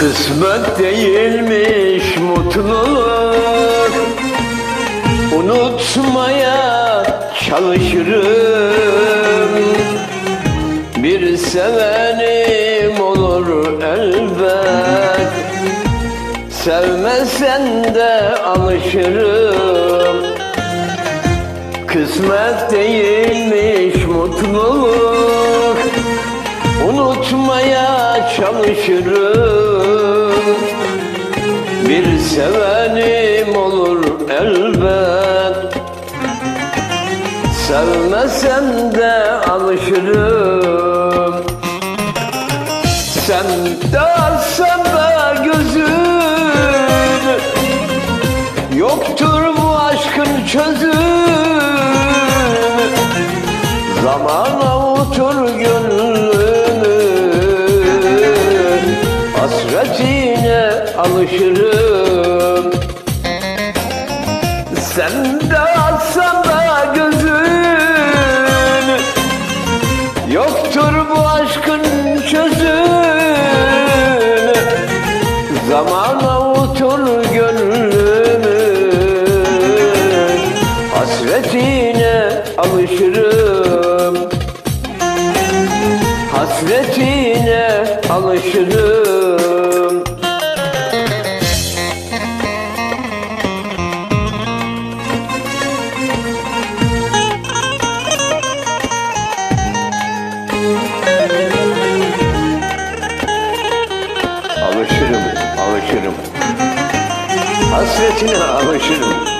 Kısmet değilmiş mutluluk. Unutmaya çalışırım. Bir sevenim olur elbet. Sevmesen de alışırım. Kısmet değilmiş mutluluk. Unutmaya çalışırım sevenim olur elbet. Sevmesem de alışırım. Sen de alsan da gözün. Yoktur bu aşkın çözüm Zaman avutur gönlümü Hasretine alışırım Sen de alsan da gözün Yoktur bu aşkın çözümü Zaman avutur gönlümü. Hasretine alışırım. Hasretine alışırım alışırım. Hasretine alışırım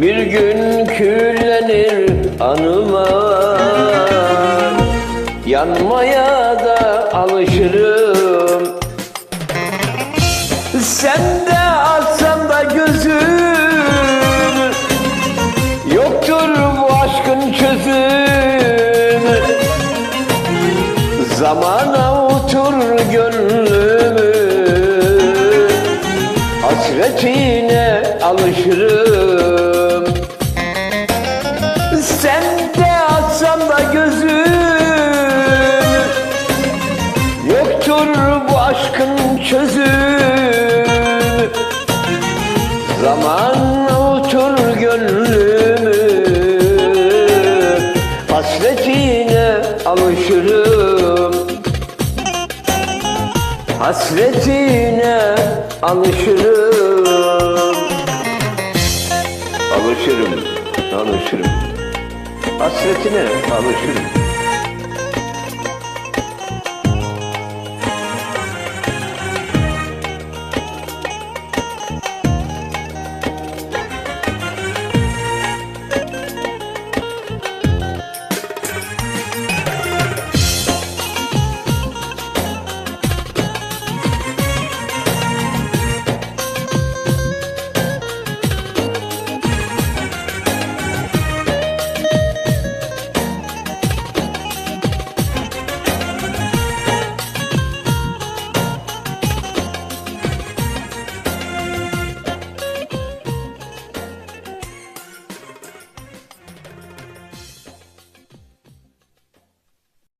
Bir gün küllenir anılar Yanmaya da alışırım. Sen de alsan da gözün Yoktur bu aşkın çözümü Zaman çözümü Zaman avutur gönlümü. Hasretine alışırım. Hasretine alışırım. Alışırım, alışırım. Hasretine alışırım